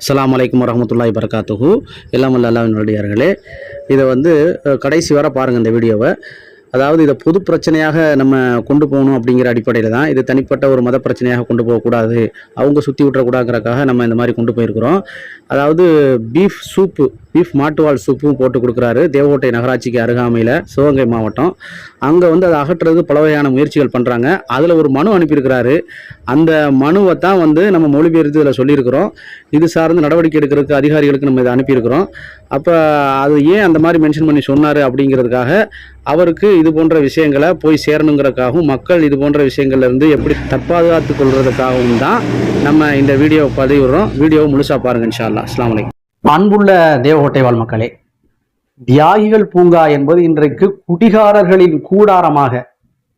அஸ்லாம் வலைக்கம் வரமத்துல்லாய் வரகாத்துஹு எல்லாம் வல்ல அல்லாவின் நடிகார்களே இதை வந்து கடைசி வரை பாருங்கள் இந்த வீடியோவை. அதாவது இதை பொது பிரச்சனையாக நம்ம கொண்டு போகணும் அப்படிங்கிற அடிப்படையில் தான் இது தனிப்பட்ட ஒரு மத பிரச்சனையாக கொண்டு போகக்கூடாது. அவங்க சுற்றி விட்டுறக்கூடாதுங்கிறக்காக நம்ம இந்த மாதிரி கொண்டு போயிருக்கிறோம். அதாவது பீஃப் சூப்பு பீஃப் மாட்டுவால் சூப்பும் போட்டு கொடுக்குறாரு. தேவகோட்டை நகராட்சிக்கு அருகாமையில் சிவகங்கை மாவட்டம். அங்கே வந்து அதை அகற்றுறது பல வகையான முயற்சிகள் பண்ணுறாங்க அதில் ஒரு மனு அனுப்பியிருக்கிறாரு. அந்த மனுவை தான் வந்து நம்ம மொழிபெயர்த்து இதில் சொல்லியிருக்கிறோம். இது சார்ந்து நடவடிக்கை எடுக்கிறதுக்கு அதிகாரிகளுக்கு நம்ம இதை அனுப்பியிருக்கிறோம். அப்போ அது ஏன் அந்த மாதிரி மென்ஷன் பண்ணி சொன்னார் அப்படிங்கிறதுக்காக அவருக்கு இது போன்ற விஷயங்களை போய் சேரணுங்கிறதுக்காகவும் மக்கள் இது போன்ற விஷயங்கள்லேருந்து எப்படி தற்பாதுகாத்து கொள்வதற்காகவும் தான் நம்ம இந்த வீடியோவை பதிவிடுறோம். வீடியோவை முழுசாக பாருங்க இன்ஷா அல்லாஹ் வலைக்கம் அன்புள்ள தேவகோட்டை வாழ் மக்களே தியாகிகள் பூங்கா என்பது இன்றைக்கு குடிகாரர்களின் கூடாரமாக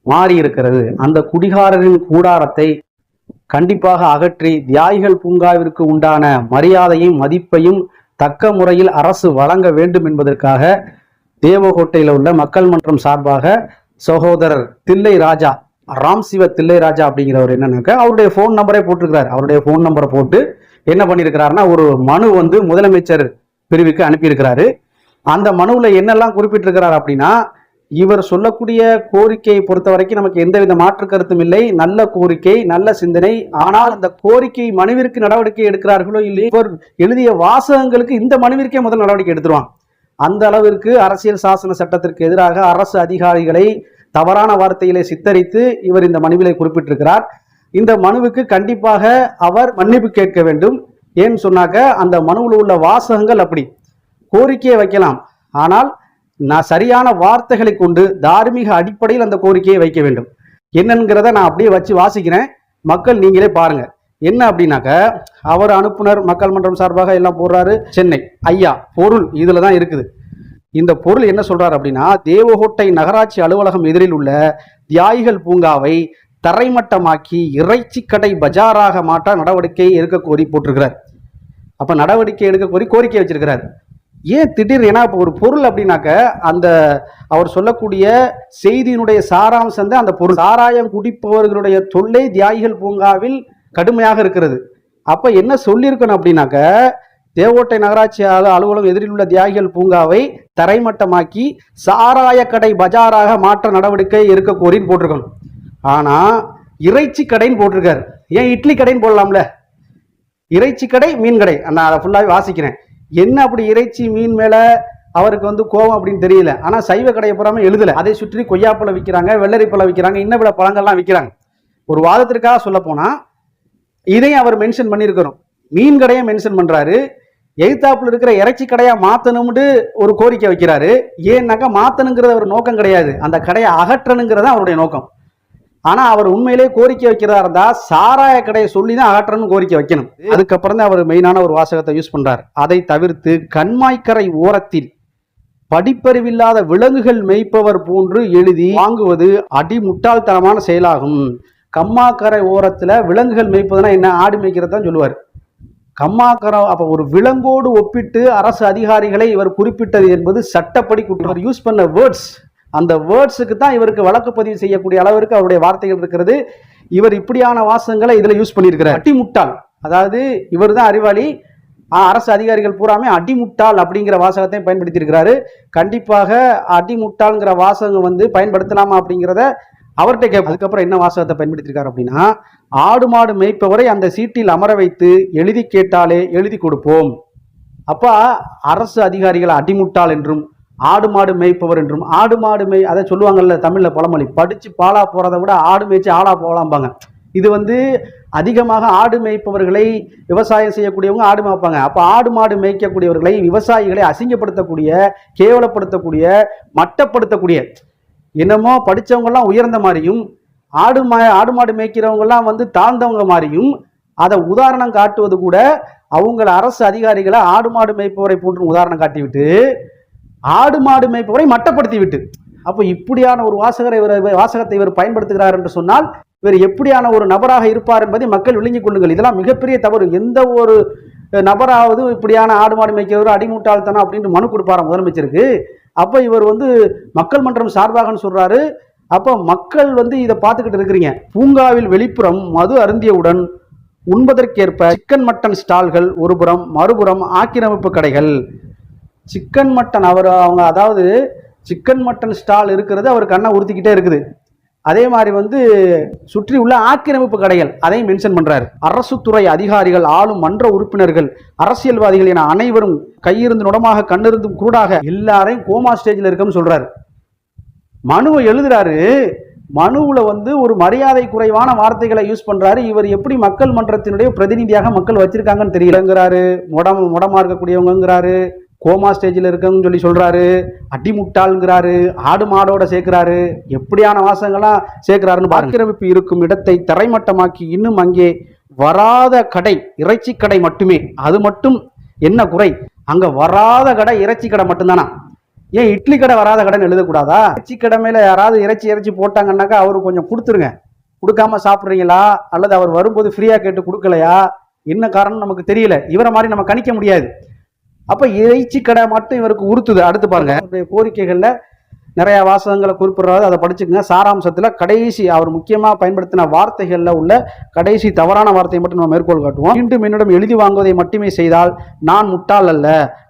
மாறி இருக்கிறது அந்த குடிகாரர்களின் கூடாரத்தை கண்டிப்பாக அகற்றி தியாகிகள் பூங்காவிற்கு உண்டான மரியாதையும் மதிப்பையும் தக்க முறையில் அரசு வழங்க வேண்டும் என்பதற்காக தேவகோட்டையில் உள்ள மக்கள் மன்றம் சார்பாக சகோதரர் தில்லை ராஜா ராம் சிவ தில்லை ராஜா அப்படிங்கிறவர் என்னன்னாக்க அவருடைய ஃபோன் நம்பரே போட்டிருக்கிறார். அவருடைய ஃபோன் நம்பரை போட்டு என்ன பண்ணியிருக்கிறாருன்னா ஒரு மனு வந்து முதலமைச்சர் பிரிவுக்கு அனுப்பியிருக்கிறாரு. அந்த மனுவில் என்னெல்லாம் குறிப்பிட்டிருக்கிறார் அப்படின்னா இவர் சொல்லக்கூடிய கோரிக்கையை பொறுத்த வரைக்கும் நமக்கு எந்தவித மாற்று கருத்தும் இல்லை. நல்ல கோரிக்கை நல்ல சிந்தனை. ஆனால் அந்த கோரிக்கை மனுவிற்கு நடவடிக்கை எடுக்கிறார்களோ இல்லை இவர் எழுதிய வாசகங்களுக்கு இந்த மனுவிற்கே முதல் நடவடிக்கை எடுத்துருவான் அந்த அளவிற்கு அரசியல் சாசன சட்டத்திற்கு எதிராக அரசு அதிகாரிகளை தவறான வார்த்தையிலே சித்தரித்து இவர் இந்த மனுவிலை குறிப்பிட்டிருக்கிறார். இந்த மனுவுக்கு கண்டிப்பாக அவர் மன்னிப்பு கேட்க வேண்டும். ஏன்னு சொன்னாக்க அந்த மனுவில் உள்ள வாசகங்கள் அப்படி. கோரிக்கையை வைக்கலாம். ஆனால் நான் சரியான வார்த்தைகளை கொண்டு தார்மீக அடிப்படையில் அந்த கோரிக்கையை வைக்க வேண்டும். என்னங்கிறத நான் அப்படியே வச்சு வாசிக்கிறேன். மக்கள் நீங்களே பாருங்கள். என்ன அப்படின்னாக்க அவர் அனுப்புனர் மக்கள் மன்றம் சார்பாக எல்லாம் போடுறாரு. சென்னை ஐயா பொருள் இதில் தான் இருக்குது. இந்த பொருள் என்ன சொல்றாரு அப்படின்னா தேவகோட்டை நகராட்சி அலுவலகம் எதிரில் உள்ள தியாகிகள் பூங்காவை தரைமட்டமாக்கி இறைச்சி கடை பஜாராக மாற்ற நடவடிக்கை எடுக்க கோரி போட்டிருக்கிறார். அப்போ நடவடிக்கை எடுக்க கோரி கோரிக்கை வச்சிருக்கிறார். ஏன் திடீர் ஏன்னா இப்போ ஒரு பொருள் அப்படின்னாக்க அந்த அவர் சொல்லக்கூடிய செய்தியினுடைய சாராம்சம் தான் அந்த பொருள். சாராயம் குடிப்பவர்களுடைய தொல்லை தியாகிகள் பூங்காவில் கடுமையாக இருக்கிறது. அப்போ என்ன சொல்லியிருக்கணும் அப்படின்னாக்க தேவோட்டை நகராட்சி அலுவலகம் எதிரில் உள்ள தியாகிகள் பூங்காவை தரைமட்டமாக்கி சாராய கடை பஜாராக மாற்ற நடவடிக்கை இருக்க கோரின்னு போட்டிருக்கணும். ஆனால் இறைச்சி கடைன்னு போட்டிருக்காரு. ஏன் இட்லி கடைன்னு போடலாம்ல? இறைச்சி கடை மீன் கடை. நான் அதை ஃபுல்லாகவே வாசிக்கிறேன். என்ன அப்படி இறைச்சி மீன் மேலே அவருக்கு வந்து கோவம் அப்படின்னு தெரியல. ஆனால் சைவ கடையை புறாம எழுதலை. அதை சுற்றி கொய்யாப்பழம் விற்கிறாங்க வெள்ளரிப்பழம் விற்கிறாங்க இன்ன விட பழங்கள்லாம் விற்கிறாங்க ஒரு வாதத்திற்காக சொல்ல போனால் இதையும் அவர் மென்ஷன் பண்ணியிருக்கிறோம் மீன் கடையை மென்ஷன் பண்றாரு. எய்தாப்புல இருக்கிற இறைச்சி கடையா மாற்றணும்னு ஒரு கோரிக்கை வைக்கிறாரு. ஏன்னாக்கா மாத்தணுங்கிறது அவர் நோக்கம் கிடையாது. அந்த கடையை அகற்றணுங்கிறது அவருடைய நோக்கம். ஆனா அவர் உண்மையிலே கோரிக்கை வைக்கிறதா இருந்தா சாராய கடையை சொல்லி தான் அகற்றணும்னு கோரிக்கை வைக்கணும். அதுக்கப்புறம் தான் அவர் மெயினான ஒரு வாசகத்தை யூஸ் பண்ணுறார் அதை தவிர்த்து கண்மாய்க்கரை ஓரத்தில் படிப்பறிவில்லாத விலங்குகள் மேய்ப்பவர் போன்று எழுதி வாங்குவது அடி முட்டாள்தனமான செயலாகும். கம்மாக்கரை ஓரத்தில் விலங்குகள் மேய்ப்பதுனா என்ன? ஆடு மேய்க்கிறது தான் சொல்லுவார். கம்மாக்கரை அப்போ ஒரு விலங்கோடு ஒப்பிட்டு அரசு அதிகாரிகளை இவர் குறிப்பிட்டது என்பது சட்டப்படி குற்றம். யூஸ் பண்ண வேர்ட்ஸ் அந்த வேர்ட்ஸுக்கு தான் இவருக்கு வழக்கு பதிவு செய்யக்கூடிய அளவிற்கு அவருடைய வார்த்தைகள் இருக்கிறது. இவர் இப்படியான வாசகங்களை இதில் யூஸ் பண்ணியிருக்கிறார். அட்டிமுட்டாள் அதாவது இவர் தான் அறிவாளி அரசு அதிகாரிகள் பூராமே அடிமுட்டாள் அப்படிங்கிற வாசகத்தை பயன்படுத்தியிருக்கிறாரு. கண்டிப்பாக அடிமுட்டாள்ங்கிற வாசகம் வந்து பயன்படுத்தலாமா அப்படிங்கிறத அவர்கிட்ட கேட்போம். அதுக்கப்புறம் என்ன வாசகத்தை பயன்படுத்தியிருக்காரு அப்படின்னா ஆடு மாடு மேய்ப்பவரை அந்த சீட்டில் அமர வைத்து எழுதி கேட்டாலே எழுதி கொடுப்போம். அப்போ அரசு அதிகாரிகளை அடிமுட்டால் என்றும் ஆடு மாடு மேய்ப்பவர் என்றும் ஆடு மாடு மேய் அதை சொல்லுவாங்கல்ல தமிழில் பழமொழி படித்து பாலா போகிறத விட ஆடு மேய்ச்சி ஆளா போகலாம்பாங்க. இது வந்து அதிகமாக ஆடு மேய்ப்பவர்களை விவசாயம் செய்யக்கூடியவங்க ஆடு மேய்ப்பாங்க. அப்போ ஆடு மாடு மேய்க்கக்கூடியவர்களை விவசாயிகளை அசிங்கப்படுத்தக்கூடிய கேவலப்படுத்தக்கூடிய மட்டப்படுத்தக்கூடிய என்னமோ படித்தவங்கெல்லாம் உயர்ந்த மாதிரியும் ஆடு மா ஆடு மாடு மேய்க்கிறவங்கெல்லாம் வந்து தாழ்ந்தவங்க மாதிரியும் அதை உதாரணம் காட்டுவது கூட அவங்கள அரசு அதிகாரிகளை ஆடு மாடு மேய்ப்பவரை போன்று உதாரணம் காட்டிவிட்டு ஆடு மாடு மேய்ப்பவரை மட்டப்படுத்தி விட்டு அப்போ இப்படியான ஒரு வாசகரை இவர் வாசகத்தை இவர் பயன்படுத்துகிறார் என்று சொன்னால் இவர் எப்படியான ஒரு நபராக இருப்பார் என்பதை மக்கள் விளங்கிக் கொள்ளுங்கள். இதெல்லாம் மிகப்பெரிய தவறு. எந்த ஒரு நபராவது இப்படியான ஆடு மாடு மேய்க்கிறவர் அடிமுட்டாள்தனம் அப்படின்ட்டு மனு கொடுப்பாராம் முதலமைச்சருக்கு. அப்போ இவர் வந்து மக்கள் மன்றம் சார்பாகன்னு சொல்கிறாரு அப்போ மக்கள் வந்து இதை பார்த்துக்கிட்டு இருக்கிறீங்க. பூங்காவில் வெளிப்புறம் மது அருந்தியவுடன் உண்பதற்கேற்ப சிக்கன் மட்டன் ஸ்டால்கள் ஒருபுறம் மறுபுறம் ஆக்கிரமிப்பு கடைகள். சிக்கன் மட்டன் அவர் அவங்க அதாவது சிக்கன் மட்டன் ஸ்டால் இருக்கிறது அவர் கண்ணை உறுத்திக்கிட்டே இருக்குது. அதே மாதிரி வந்து சுற்றி உள்ள ஆக்கிரமிப்பு கடைகள் அதையும் மென்ஷன் பண்றாரு. அரசு துறை அதிகாரிகள் ஆளும் மன்ற உறுப்பினர்கள் அரசியல்வாதிகள் என அனைவரும் கையிருந்து நுடமாக கண்ணிருந்தும் குருடாக எல்லாரையும் கோமா ஸ்டேஜில் இருக்கன்னு சொல்றாரு. மனுவை எழுதுறாரு. மனுவில் வந்து ஒரு மரியாதை குறைவான வார்த்தைகளை யூஸ் பண்ணுறாரு இவர் எப்படி மக்கள் மன்றத்தினுடைய பிரதிநிதியாக மக்கள் வச்சிருக்காங்கன்னு தெரியலங்கிறாரு. முடம் முடமா இருக்கக்கூடியவங்கிறாரு கோமா ஸ்டேஜில் இருக்கன்னு சொல்லி சொல்கிறாரு அடிமுட்டாளுங்கிறாரு ஆடு மாடோட சேர்க்கிறாரு. எப்படியான வாசங்கள்லாம் சேர்க்கிறாருன்னு ஆக்கிரமிப்பு இருக்கும் இடத்தை தரைமட்டமாக்கி இன்னும் அங்கே வராத கடை இறைச்சி கடை மட்டுமே. அது மட்டும் என்ன குறை? அங்கே வராத கடை இறைச்சி கடை மட்டும்தானா? ஏன் இட்லி கடை வராத கடைன்னு எழுதக்கூடாதா? இறைச்சி கடை யாராவது இறைச்சி இறைச்சி போட்டாங்கன்னாக்கா அவருக்கு கொஞ்சம் கொடுத்துருங்க. கொடுக்காம சாப்பிட்றீங்களா? அல்லது அவர் வரும்போது ஃப்ரீயாக கேட்டு கொடுக்கலையா? என்ன காரணம் நமக்கு தெரியல. இவரை மாதிரி நம்ம கணிக்க முடியாது. அப்ப இறைச்சி கடை மட்டும் இவருக்கு உறுத்துது. அடுத்து பாருங்க. அவருடைய கோரிக்கைகள்ல நிறைய வாசகங்களை குறிப்பிடுறாரு. அதை படிச்சுக்கோங்க. சாராம்சத்தில் கடைசி அவர் முக்கியமாக பயன்படுத்தின வார்த்தைகளில் உள்ள கடைசி தவறான வார்த்தையை மட்டும் நம்ம மேற்கோள் காட்டுவோம். மீண்டும் என்னிடம் எழுதி வாங்குவதை மட்டுமே செய்தால் நான் முட்டாள் அல்ல.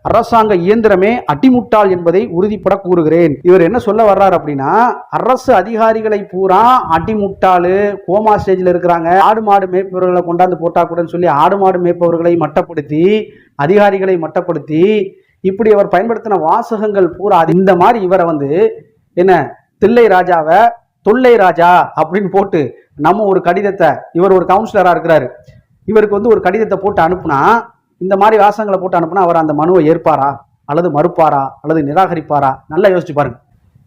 அரசாங்க இயந்திரமே அடிமுட்டாள் என்பதை உறுதிப்பட கூறுகிறேன். இவர் என்ன சொல்ல வர்றாரு அப்படின்னா அரசு அதிகாரிகளை பூரா அடிமுட்டாளு கோமா ஸ்டேஜில் இருக்கிறாங்க. ஆடு மாடு மேய்ப்பவர்களை கொண்டாந்து போட்டா கூடன்னு சொல்லி ஆடு மாடு மேய்ப்பவர்களை மட்டப்படுத்தி அதிகாரிகளை மட்டப்படுத்தி இப்படி அவர் பயன்படுத்தின வாசகங்கள் பூரா அது இந்த மாதிரி இவரை வந்து என்ன தில்லை ராஜாவை தொல்லை ராஜா அப்படின்னு போட்டு நம்ம ஒரு கடிதத்தை இவர் ஒரு கவுன்சிலராக இருக்கிறாரு. இவருக்கு வந்து ஒரு கடிதத்தை போட்டு அனுப்புனா இந்த மாதிரி வாசகங்களை போட்டு அனுப்புனா அவர் அந்த மனுவை ஏற்பாரா? அல்லது மறுப்பாரா? அல்லது நிராகரிப்பாரா? நல்லா யோசிச்சு பாருங்க.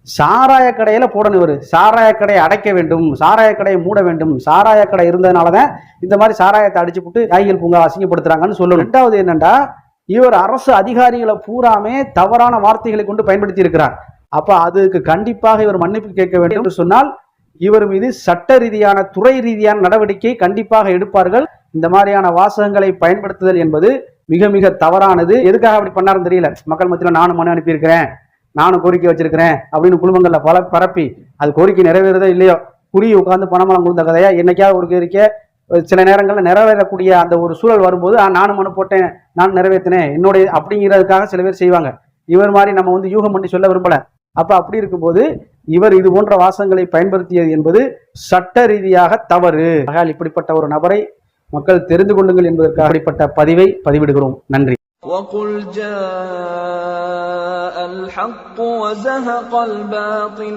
சாராய கடையில போடணும் இவர். சாராய கடையை அடைக்க வேண்டும். சாராய கடையை மூட வேண்டும். சாராய கடை இருந்ததுனால தான் இந்த மாதிரி சாராயத்தை அடிச்சு போட்டு நாய்கள் பூங்கா அசிங்கப்படுத்துறாங்கன்னு சொல்லணும். ரெண்டாவது என்னன்னா இவர் அரசு அதிகாரிகளை பூராமே தவறான வார்த்தைகளை கொண்டு பயன்படுத்தி இருக்கிறார் அப்ப அதுக்கு கண்டிப்பாக இவர் மன்னிப்பு கேட்க வேண்டும் என்று சொன்னால் இவர் மீது சட்ட ரீதியான துறை ரீதியான நடவடிக்கை கண்டிப்பாக எடுப்பார்கள். இந்த மாதிரியான வாசகங்களை பயன்படுத்துதல் என்பது மிக மிக தவறானது. எதுக்காக அப்படி பண்ணாருன்னு தெரியல. மக்கள் மத்தியில் நானும் மனு அனுப்பியிருக்கிறேன். நானும் கோரிக்கை வச்சிருக்கிறேன் அப்படின்னு குழுமங்களில் பல பரப்பி அது கோரிக்கை நிறைவேறதோ இல்லையோ குடி உட்காந்து பணமலம் கொடுத்த கதையா என்னைக்காவது ஒரு கோரிக்கை சில நேரங்களில் நிறைவேறக்கூடிய அந்த ஒரு சூழல் வரும்போது "ஆ, நானும் மனு போட்டேன் நான் நிறைவேற்றினேன் என்னுடைய அப்படிங்கிறதுக்காக சில பேர் செய்வாங்க இவர் மாதிரி நம்ம வந்து யூகம் பண்ணி சொல்ல விரும்பல அப்ப அப்படி இருக்கும்போது இவர் இது போன்ற வாசங்களை பயன்படுத்தியது என்பது சட்ட ரீதியாக தவறு ஆகையால் இப்படிப்பட்ட ஒரு நபரை மக்கள் தெரிந்து கொள்ளுங்கள் என்பதற்காக அப்படிப்பட்ட பதிவை பதிவிடுகிறோம் நன்றி وقل جاء الحق وزهق الباطل